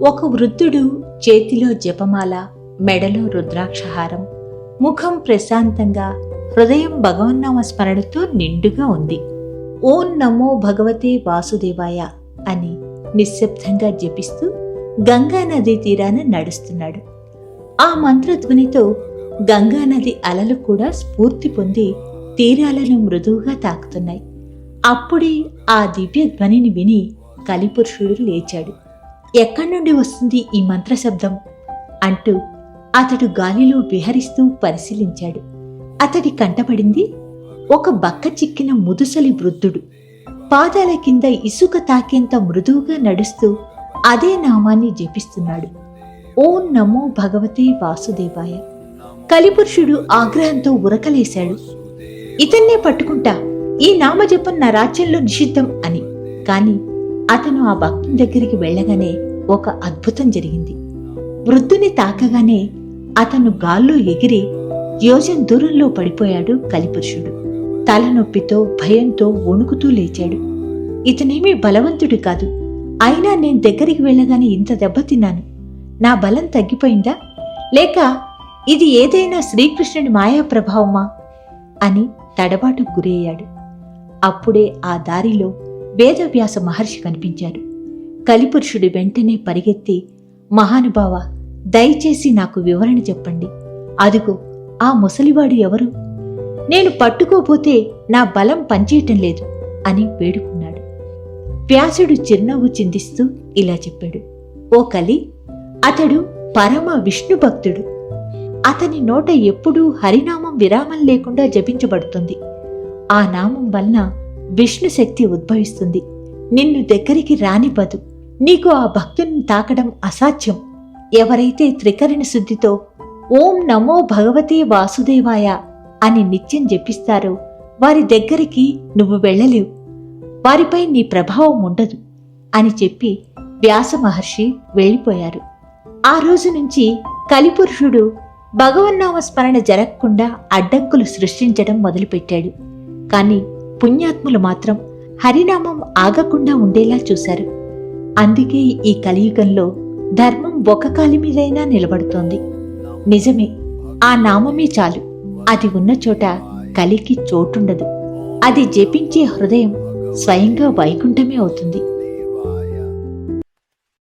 ఒక వృద్ధుడు చేతిలో జపమాల మెడలో రుద్రాక్షహారం ముఖం ప్రశాంతంగా హృదయం భగవన్నామ స్మరణతో నిండుగా ఉంది. ఓం నమో భగవతే వాసుదేవాయ అని నిశ్శబ్దంగా జపిస్తూ గంగా నదీ తీరాన నడుస్తున్నాడు. ఆ మంత్రధ్వనితో గంగానది అలలు కూడా స్ఫూర్తి పొంది తీరాలను మృదువుగా తాకుతున్నాయి. అప్పుడే ఆ దివ్య ధ్వనిని విని కలిపురుషుడు లేచాడు. ఎక్కడి నుండి వస్తుంది ఈ మంత్రశబ్దం అంటూ అతడు గాలిలో విహరిస్తూ పరిశీలించాడు. అతడి కంటపడింది ఒక బక్క చిక్కిన ముదుసలి వృద్ధుడు. పాదాల కింద ఇసుక తాకేంత మృదువుగా నడుస్తూ అదే నామాన్ని జపిస్తున్నాడు. ఓం నమో భగవతే వాసుదేవాయ. కలిపురుషుడు ఆగ్రహంతో ఉరకలేశాడు. ఇతన్నే పట్టుకుంటా ఈ నామజపం నా రాజ్యంలో నిషిద్ధం అని. కాని అతను ఆ భక్తుని దగ్గరికి వెళ్ళగానే ఒక అద్భుతం జరిగింది. వృద్ధుని తాకగానే అతను గాల్లో ఎగిరి యోజన దూరంలో పడిపోయాడు కలిపురుషుడు. తలనొప్పితో భయంతో వణుకుతూ లేచాడు. ఇతనేమీ బలవంతుడు కాదు. అయినా నేను దగ్గరికి వెళ్ళగానే ఇంత దెబ్బతిన్నాను నా బలం తగ్గిపోయిందా? లేక ఇది ఏదైనా శ్రీకృష్ణుడి మాయా ప్రభావమా? అని తడబాటు గురయ్యాడు. అప్పుడే ఆ దారిలో వేదవ్యాస మహర్షి కనిపించాడు. కలిపురుషుడు వెంటనే పరిగెత్తి మహానుభావ దయచేసి నాకు వివరణ చెప్పండి. అదిగో ఆ ముసలివాడు ఎవరు? నేను పట్టుకోపోతే నా బలం పనిచేయటం లేదు అని వేడుకున్నాడు. వ్యాసుడు చిరునవ్వు చిందిస్తూ ఇలా చెప్పాడు. ఓ కలి అతడు పరమ విష్ణు భక్తుడు. అతని నోట ఎప్పుడూ హరినామం విరామం లేకుండా జపించబడుతుంది. ఆ నామం వలన విష్ణు శక్తి ఉద్భవిస్తుంది. నిన్ను దగ్గరికి రానివ్వదు. నీకు ఆ భక్తుని తాకడం అసాధ్యం. ఎవరైతే త్రికరణ శుద్ధితో ఓం నమో భగవతే వాసుదేవాయ అని నిత్యం జపిస్తారో వారి దగ్గరికి నువ్వు వెళ్ళలేవు. వారిపై నీ ప్రభావం ఉండదు అని చెప్పి వ్యాస మహర్షి వెళ్ళిపోయారు. ఆ రోజు నుంచి కలిపురుషుడు భగవన్నామ స్మరణ జరగకుండా అడ్డంకులు సృష్టించడం మొదలుపెట్టాడు. కాని పుణ్యాత్ములు మాత్రం హరినామం ఆగకుండా ఉండేలా చూశారు. అందుకే ఈ కలియుగంలో ధర్మం ఒక కాలి మీదైనా నిలబడుతోంది. నిజమే ఆ నామమే చాలు. అది ఉన్న చోట కలికి చోటుండదు. అది జపించే హృదయం స్వయంగా వైకుంఠమే అవుతుంది.